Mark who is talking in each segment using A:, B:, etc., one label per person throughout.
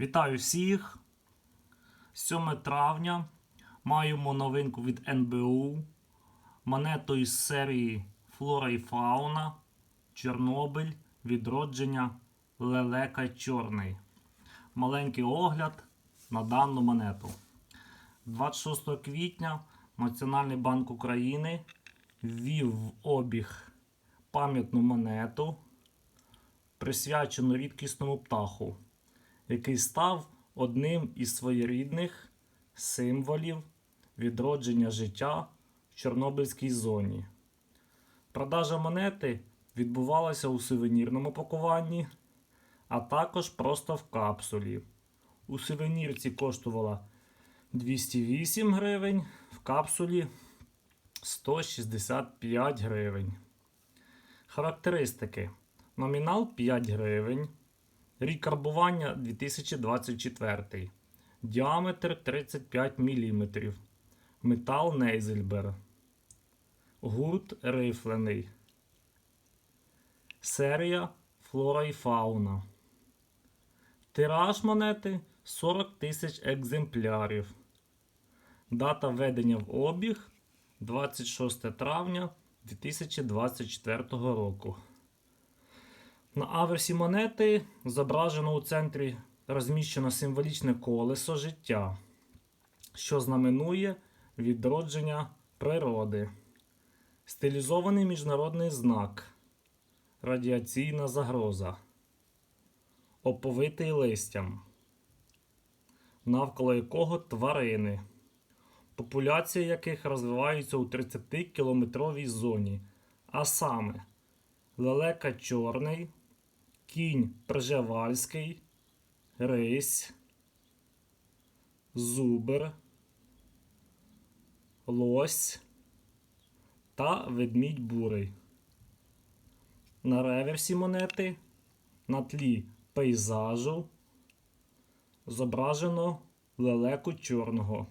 A: Вітаю всіх! 7 травня маємо новинку від НБУ. Монету із серії Флора і Фауна, Чорнобиль, відродження Лелека Чорний. Маленький огляд на дану монету. 26 квітня Національний банк України ввів в обіг пам'ятну монету, присвячену рідкісному птаху який став одним із своєрідних символів відродження життя в Чорнобильській зоні. Продажа монети відбувалася у сувенірному пакуванні, а також просто в капсулі. У сувенірці коштувала 208 гривень, в капсулі 165 гривень. Характеристики: номінал 5 гривень. Рік карбування 2024. Діаметр 35 мм. Метал Нейзельбер. Гурт рифлений. Серія Флора і Фауна. Тираж монети 40 тисяч екземплярів. Дата введення в обіг 26 травня 2024 року. На аверсі монети зображено у центрі розміщено символічне колесо життя, що знаменує відродження природи, стилізований міжнародний знак, радіаційна загроза, оповитий листям, навколо якого тварини, популяція яких розвиваються у 30-кілометровій зоні, а саме лелека чорний кінь Пржевальський, Рись, Зубер, Лось та ведмідь бурий. На реверсі монети на тлі пейзажу зображено лелеку чорного.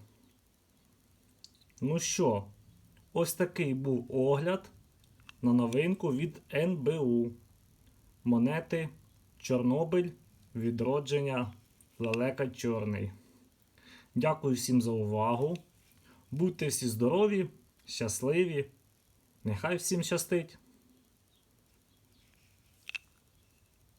A: Ну що, ось такий був огляд на новинку від НБУ монети Чорнобиль відродження Лелека Чорний. Дякую всім за увагу. Будьте всі здорові, щасливі. Нехай всім щастить!